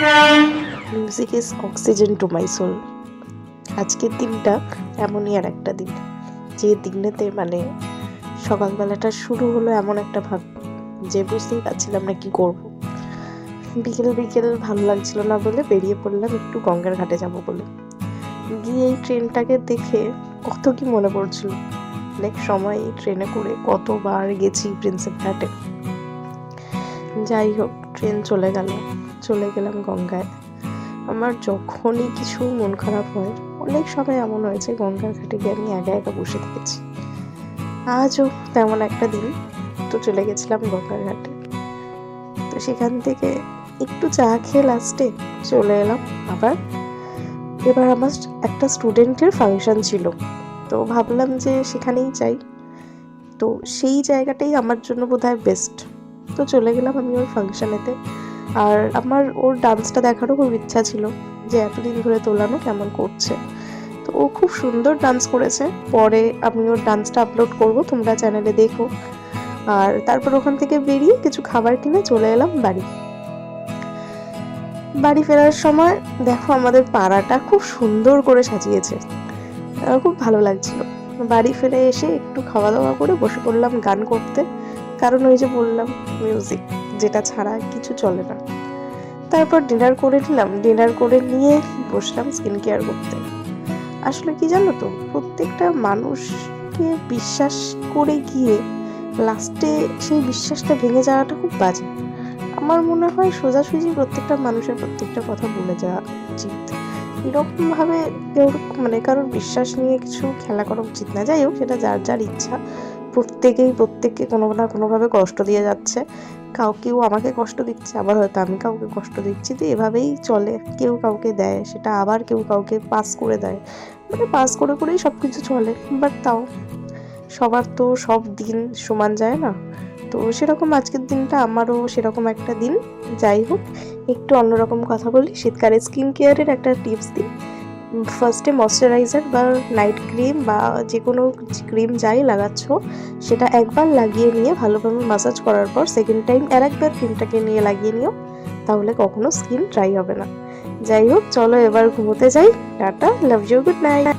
Music is oxygen to my soul আজকের দিনটা এমনই আর একটা দিন। যে দিনেতে মানে সকালবেলাটা শুরু হলো এমন একটা ভাব, যে বুঝতেই পারছিলাম না কি করব। বিকেল বিকেল ভালো লাগছিল না বলে বেরিয়ে পড়লাম একটু গঙ্গার ঘাটে যাব বলে। গিয়ে এই ট্রেনটাকে দেখে কত কি মনে পড়ছিল। অনেক সময় এই ট্রেনে করে কতবার গেছি প্রিন্সেপ ঘাটে। যাই হোক ট্রেন চলে গেল চলে গেলাম গঙ্গায়। আমার যখনই কিছু মন খারাপ হয়, অনেক সময় এমন হয়েছে গঙ্গার ঘাটে গিয়ে আমি একা একা বসে থেকেছি। আজও তেমন একটা দিন, তো চলে গেছিলাম গঙ্গার ঘাটে। তো সেখান থেকে একটু চা খেয়ে লাস্টে চলে এলাম আবার। এবার আমার একটা স্টুডেন্টের ফাংশন ছিল, তো ভাবলাম যে সেখানেই যাই। তো সেই জায়গাটাই আমার জন্য বোধহয় বেস্ট তো চলে গেলাম আমি ওর ফাংশানেতে আর আমার ওর ডান্সটা দেখারও খুব ইচ্ছা ছিল যে এতদিন ধরে তোলানো কেমন করছে। তো ও খুব সুন্দর ডান্স করেছে। পরে আমি ওর ডান্সটা আপলোড করব, তোমরা চ্যানেলে দেখো। আর তারপর ওখান থেকে বেরিয়ে কিছু খাবার কিনে চলে এলাম বাড়ি। বাড়ি ফেরার সময় দেখো আমাদের পাড়াটা খুব সুন্দর করে সাজিয়েছে। খুব ভালো লাগছিল। বাড়ি ফিরে এসে একটু খাওয়া দাওয়া করে বসে পড়লাম গান করতে। কারণ ওই যে বললাম মিউজিক যেটা ছাড়া কিছু চলে না। তারপর ডিনার করে নিলাম ডিনার করে নিয়ে বসলাম স্কিন কেয়ার করতে। আসলে কি জানো তো, প্রত্যেকটা মানুষকে বিশ্বাস করে গিয়ে লাস্টে সেই বিশ্বাসটা ভেঙে যাওয়াটা খুব বাজে। আমার মনে হয় সোজাসুজি প্রত্যেকটা মানুষের প্রত্যেকটা কথা বলে যাওয়া উচিত। এরকম ভাবে কেউ মানে কারোর বিশ্বাস নিয়ে কিছু খেলা করা উচিত না। যাই হোক, সেটা যার যার ইচ্ছা। প্রত্যেকেই প্রত্যেককে কোনো না কোনোভাবে কষ্ট দিয়ে যাচ্ছে। কাউ কেউ আমাকে কষ্ট দিচ্ছে, আবার হয়তো আমি কাউকে কষ্ট দিচ্ছি, তো এভাবেই চলে। কেউ কাউকে দেয়, সেটা আবার কেউ কাউকে পাস করে দেয়। মানে পাস করে করেই সব কিছু চলে বাট তাও সবার তো সব দিন সমান যায় না। তো সেরকম আজকের দিনটা আমারও সেরকম একটা দিন। যাই হোক, একটু অন্যরকম কথা বলি, শীতকালে স্কিন কেয়ারের একটা টিপস দিই। ফার্স্টে ময়শ্চারাইজার বা নাইট ক্রিম বা যে কোনো ক্রিম যাই লাগাচ্ছ, সেটা একবার লাগিয়ে নিয়ে ভালোভাবে মাসাজ করার পর সেকেন্ড টাইম আর একবার ক্রিমটাকে নিয়ে লাগিয়ে নিও, তাহলে কখনো স্কিন ড্রাই হবে না। যাই হোক, চলো এবার ঘুমোতে যাই। Tata love you good night